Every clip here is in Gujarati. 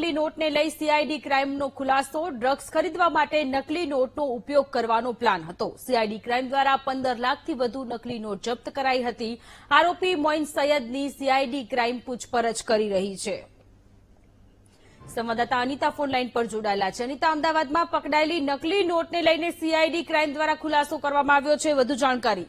નકલી નોટને લઈ સીઆઈડી ક્રાઇમનો ખુલાસો, ડ્રગ્સ ખરીદવા માટે નકલી નોટનો ઉપયોગ કરવાનો પ્લાન હતો. સીઆઈડી ક્રાઇમ દ્વારા પંદર લાખથી વધુ નકલી નોટ જપ્ત કરાઈ હતી. આરોપી મોઇન સૈયદની સીઆઈડી ક્રાઇમ પૂછપરછ કરી રહી છે. સંવાદદાતા અનિતા ફોન લાઈન પર જોડાયેલા છે. અનિતા, અમદાવાદમાં પકડાયેલી નકલી નોટને લઈને સીઆઈડી ક્રાઇમ દ્વારા ખુલાસો કરવામાં આવ્યો છે. વધુ જાણકારી.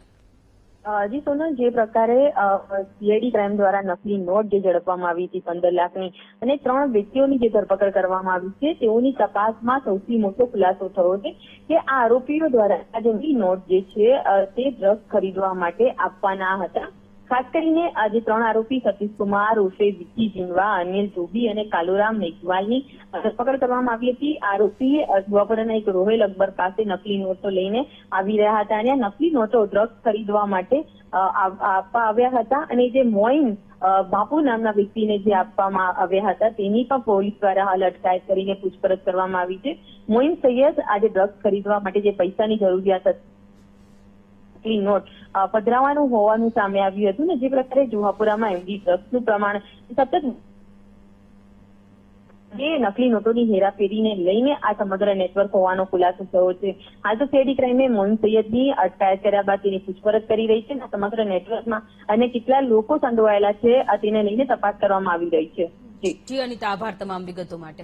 જી સોનલ, જે પ્રકારે સીઆઈડી ક્રાઇમ દ્વારા નકલી નોટ જે ઝડપવામાં આવી હતી પંદર લાખની અને ત્રણ વ્યક્તિઓની જે ધરપકડ કરવામાં આવી છે, તેઓની તપાસમાં સૌથી મોટો ખુલાસો થયો છે કે આ આરોપીઓ દ્વારા આ નોટ જે છે તે ડ્રગ્સ ખરીદવા માટે આપવાના હતા. ખાસ કરીને આજે ત્રણ આરોપી સતીશકુમાર ઉર્ફે વિકી જીનવા અનિલ ધોબી અને કાલુરામ મેઘવાલની ધરપકડ કરવામાં આવી હતી. આરોપી અ, એક રોહેલ અકબર પાસે નકલી નોટો લઈને આવી રહ્યા હતા અને નકલી નોટો ડ્રગ્સ ખરીદવા માટે આપવા આવ્યા હતા અને જે મોઇન બાપુ નામના વ્યક્તિને જે આપવામાં આવ્યા હતા તેની પણ પોલીસ દ્વારા હાલ અટકાયત કરીને પૂછપરછ કરવામાં આવી છે. મોઇન સૈયદ આજે ડ્રગ્સ ખરીદવા માટે જે પૈસાની જરૂરિયાત હતી નકલી નોટ. પધરાવાનું હોવાનું સામે આવ્યું હતું ને, જે પ્રકારે જુહાપુરામાં એમડી ડ્રગ્સનું પ્રમાણ સતત જે નકલી નોટોની હેરાફેરીને લઈને આ સમગ્ર નેટવર્ક હોવાનો ખુલાસો થયો છે. હાલ તો સીઆઈડી ક્રાઇમે મોઇન સૈયદની અટકાયત કર્યા બાદ તેની પૂછપરછ કરી રહી છે અને સમગ્ર નેટવર્કમાં અને કેટલા લોકો સંડોવાયેલા છે તેને લઈને તપાસ કરવામાં આવી રહી છે. જી, અનિતા, આભાર તમામ વિગતો માટે.